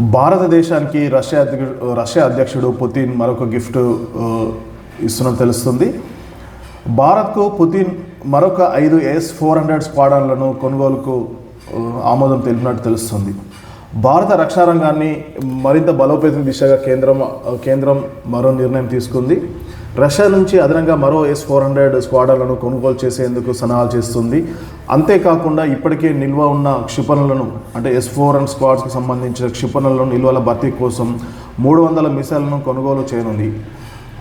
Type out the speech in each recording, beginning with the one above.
భారతదేశానికి రష్యా అధ్యక్షుడు రష్యా అధ్యక్షుడు పుతిన్ మరొక గిఫ్ట్ ఇస్తున్నట్టు తెలుస్తుంది. భారత్కు పుతిన్ మరొక ఐదు ఎస్ ఫోర్ హండ్రెడ్ స్క్వాడన్లను కొనుగోలుకు ఆమోదం తెలిపినట్టు తెలుస్తుంది. భారత రక్షణ రంగాన్ని మరింత బలోపేతం దిశగా కేంద్రం కేంద్రం మరో నిర్ణయం తీసుకుంది. రష్యా నుంచి అదనంగా మరో ఎస్ ఫోర్ హండ్రెడ్ స్క్వాడర్లను కొనుగోలు చేసేందుకు సన్నాహాలు చేస్తుంది. అంతేకాకుండా ఇప్పటికే నిల్వ ఉన్న క్షిపణులను అంటే ఎస్ ఫోర్ అండ్ స్క్వాడ్స్కి సంబంధించిన క్షిపణులను నిల్వల భర్తీ కోసం మూడు వందల మిసైళ్ళను కొనుగోలు చేయనుంది.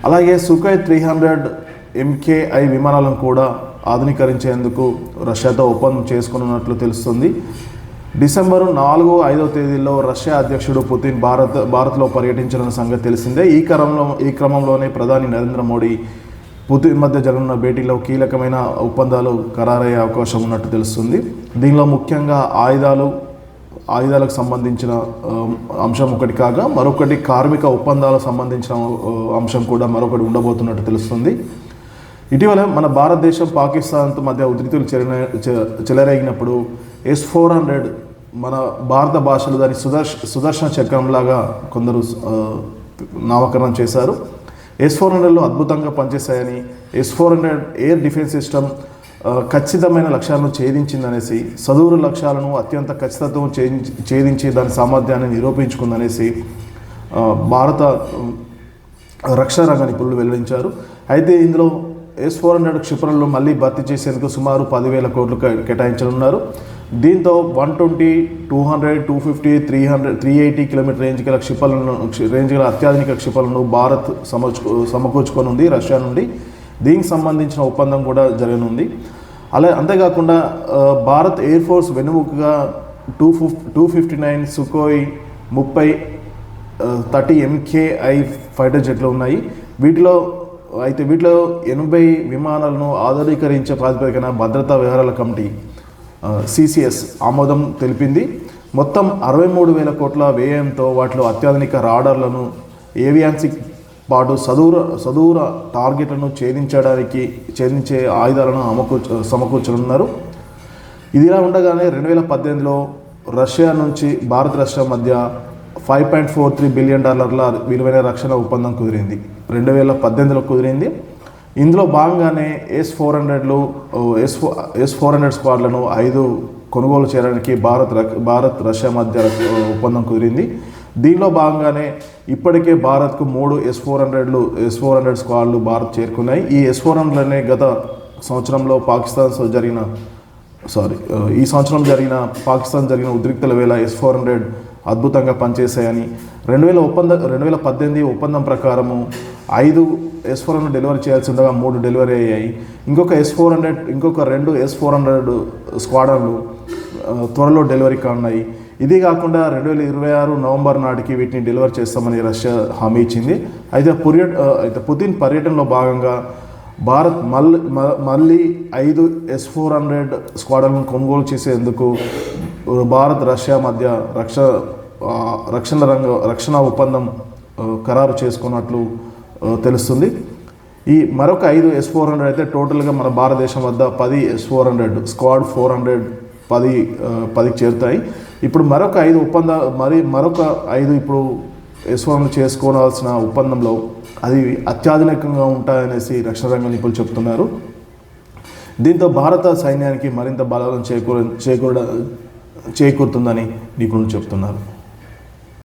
అలాగే సుఖై త్రీ హండ్రెడ్ ఎంకేఐ విమానాలను కూడా ఆధునీకరించేందుకు రష్యాతో ఒప్పందం చేసుకున్నట్లు తెలుస్తుంది. డిసెంబరు నాలుగు ఐదవ తేదీల్లో రష్యా అధ్యక్షుడు పుతిన్ భారత్ భారత్లో పర్యటించిన సంగతి తెలిసిందే. ఈ క్రమంలో ఈ క్రమంలోనే ప్రధాని నరేంద్ర మోడీ పుతిన్ మధ్య జరగనున్న భేటీలో కీలకమైన ఒప్పందాలు ఖరారయ్యే అవకాశం ఉన్నట్టు తెలుస్తుంది. దీనిలో ముఖ్యంగా ఆయుధాలు ఆయుధాలకు సంబంధించిన అంశం ఒకటి కాగా మరొకటి కార్మిక ఒప్పందాలకు సంబంధించిన అంశం కూడా మరొకటి ఉండబోతున్నట్టు తెలుస్తుంది. ఇటీవల మన భారతదేశం పాకిస్తాన్తో మధ్య ఉధృతులు చెరిన చెలరేగినప్పుడు ఎస్ ఫోర్ హండ్రెడ్ మన భారత భాషలో దాని సుదర్శ సుదర్శన చక్రంలాగా కొందరు నామకరణం చేశారు. ఎస్ ఫోర్ హండ్రెడ్లో అద్భుతంగా పనిచేశాయని S four hundred air defence system ఖచ్చితమైన లక్ష్యాలను ఛేదించిందనేసి సదూరు లక్ష్యాలను అత్యంత ఖచ్చితత్వం ఛేదించి ఛేదించి దాని సామర్థ్యాన్ని నిరూపించుకుందనేసి భారత రక్షణ రంగ నిపుణులు వెల్లడించారు. అయితే ఇందులో ఎస్ ఫోర్ హండ్రెడ్ క్షిపణులను మళ్ళీ భర్తీ చేసేందుకు సుమారు పదివేల కోట్లు కేటాయించనున్నారు. దీంతో one twenty two hundred two fifty three hundred three eighty kilometre range గల క్షిపణులను రేంజ్ గల అత్యాధునిక క్షిపణులను భారత్ సమర్చు సమకూర్చుకొనుంది రష్యా నుండి. దీనికి సంబంధించిన ఒప్పందం కూడా జరగనుంది. అలా అంతేకాకుండా Bharat air force వెనుముకగా two fif two fifty nine Sukhoi ముప్పై థర్టీ ఎంకేఐ ఫైటర్ జెట్లు ఉన్నాయి. వీటిలో అయితే వీటిలో ఎనభై విమానాలను ఆధునీకరించే ప్రాతిపదికన భద్రతా వ్యవహారాల కమిటీ సిసిఎస్ ఆమోదం తెలిపింది. మొత్తం అరవై మూడు వేల కోట్ల వ్యయంతో వాటిలో అత్యాధునిక రాడర్లను ఏవియాన్సిక్ పాటు సదూర సదూర టార్గెట్లను ఛేదించడానికి ఛేదించే ఆయుధాలను అమకూర్చ సమకూర్చనున్నారు. ఇదిలా ఉండగానే రెండు వేల పద్దెనిమిదిలో రష్యా నుంచి భారత్ రష్యా మధ్య five point four three billion డాలర్ల విలువైన రక్షణ ఒప్పందం కుదిరింది. రెండు వేల పద్దెనిమిదిలో కుదిరింది. ఇందులో భాగంగానే S four హండ్రెడ్లు S four S four hundred స్క్వాడ్లను ఐదు కొనుగోలు చేయడానికి భారత్ భారత్ రష్యా మధ్య ఒప్పందం కుదిరింది. దీనిలో భాగంగానే ఇప్పటికే భారత్కు మూడు ఎస్ ఫోర్ హండ్రెడ్లు ఎస్ ఫోర్ హండ్రెడ్ స్క్వాడ్లు భారత్ చేరుకున్నాయి. ఈ ఎస్ ఫోర్ హండ్రెడ్లనే గత సంవత్సరంలో పాకిస్తాన్తో జరిగిన సారీ ఈ సంవత్సరం జరిగిన పాకిస్తాన్ జరిగిన ఉద్రిక్తల వేళ ఎస్ ఫోర్ హండ్రెడ్ అద్భుతంగా పనిచేశాయని రెండు వేల ఒప్పంద రెండు వేల పద్దెనిమిది ఒప్పందం ప్రకారము ఐదు ఎస్ ఫోర్ హండ్రెడ్ డెలివరీ చేయాల్సిందిగా మూడు డెలివరీ అయ్యాయి. ఇంకొక ఎస్ ఫోర్ హండ్రెడ్ ఇంకొక రెండు ఎస్ ఫోర్ హండ్రెడ్ స్క్వాడర్లు త్వరలో డెలివరీ కానున్నాయి. ఇది కాకుండా రెండు వేల ఇరవై ఆరు నవంబర్ నాటికి వీటిని డెలివర్ చేస్తామని రష్యా హామీ ఇచ్చింది. అయితే పుర్య అయితే పుతిన్ పర్యటనలో భాగంగా భారత్ మళ్ళీ మళ్ళీ ఐదు ఎస్ ఫోర్ హండ్రెడ్ స్క్వాడ్లను కొనుగోలు చేసేందుకు భారత్ రష్యా మధ్య రక్ష రక్షణ రంగ రక్షణ ఒప్పందం ఖరారు చేసుకున్నట్లు తెలుస్తుంది. ఈ మరొక ఐదు ఎస్ ఫోర్ హండ్రెడ్ అయితే టోటల్గా మన భారతదేశం వద్ద పది S four hundred squad four hundred పది పదికి చేరుతాయి. ఇప్పుడు మరొక ఐదు ఒప్పంద మరి మరొక ఐదు ఇప్పుడు ఎస్ ఫోర్ హండ్రెడ్ చేసుకోవాల్సిన ఒప్పందంలో అది అత్యాధునికంగా ఉంటాయనేసి రక్షణ రంగ నిపుణులు చెప్తున్నారు. దీంతో భారత సైన్యానికి మరింత బలం చేకూర చేకూర చేకూరుతుందని నిపుణులు చెప్తున్నారు.